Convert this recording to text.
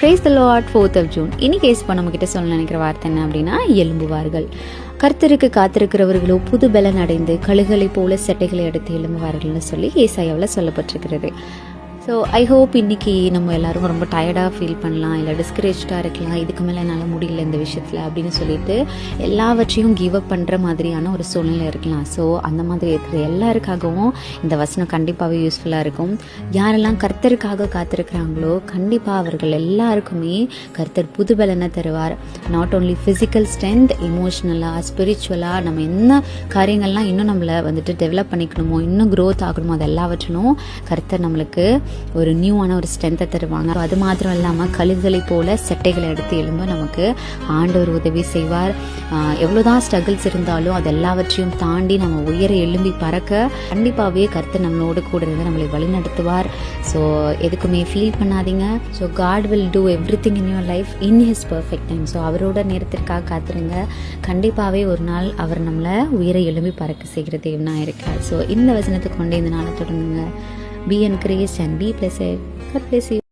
Praise the lord fourth of June இன்னைக்கு case இப்போ நம்ம கிட்ட சொல்ல நினைக்கிற வார்த்தை என்ன அப்படின்னா எலும்புவார்கள் கர்த்தருக்கு காத்திருக்கிறவர்களோ புது பலன் அடைந்து கழுகளை போல சட்டைகளை எடுத்து எழும்புவார்கள்னு சொல்லி ஏசாயாவில் சொல்லப்பட்டிருக்கிறது. ஸோ ஐ ஹோப் இன்னைக்கு நம்ம எல்லாரும் ரொம்ப டயர்டாக ஃபீல் பண்ணலாம் இல்லை டிஸ்கரேஜ்டாக இருக்கலாம் இதுக்கு மேலே என்னால் முடியல இந்த விஷயத்தில் அப்படின்னு சொல்லிட்டு எல்லாவற்றையும் கிவ் அப் பண்ணுற மாதிரியான ஒரு சூழ்நிலை இருக்கலாம். ஸோ அந்த மாதிரி இருக்கிற எல்லாருக்காகவும் இந்த வசனம் கண்டிப்பாகவே யூஸ்ஃபுல்லாக இருக்கும். யாரெல்லாம் கர்த்தருக்காக காத்திருக்கிறாங்களோ கண்டிப்பாக அவர்கள் எல்லாருக்குமே கர்த்தர் புது பலனை தருவார் நாட் ஓன்லி ஃபிசிக்கல் ஸ்ட்ரென்த் இமோஷ்னலாக ஸ்பிரிச்சுவலாக நம்ம என்ன காரியங்கள்லாம் இன்னும் நம்மளை வந்துட்டு டெவலப் பண்ணிக்கணுமோ இன்னும் க்ரோத் ஆகணுமோ அது எல்லாவற்றிலும் கர்த்தர் நம்மளுக்கு ஒரு நியூவான ஒரு ஸ்ட்ரென்த்தை தருவாங்க. அது மாத்திரம் இல்லாமல் கழுகுகளை போல செட்டைகளை எடுத்து எழும்ப நமக்கு ஆண்டவர் உதவி செய்வார். எவ்வளோதான் ஸ்ட்ரகிள்ஸ் இருந்தாலும் அது எல்லாவற்றையும் தாண்டி நம்ம உயர எழும்பி பறக்க கண்டிப்பாகவே கருத்து நம்மளோட கூட இருந்து நம்மளை வழிநடத்துவார். ஸோ எதுக்குமே ஃபீல் பண்ணாதீங்க. So God will do everything in your life in his perfect time so அவரோட நேரத்திற்காக காத்துருங்க. கண்டிப்பாகவே ஒரு நாள் அவர் நம்மளை உயர எழும்பி பறக்க செய்கிற தேவனாக இருக்கார் ஸோ இந்த வசனத்தை கொண்டு இந்த நாளை தொடங்குங்க. Be encouraged and be blessed. God bless you.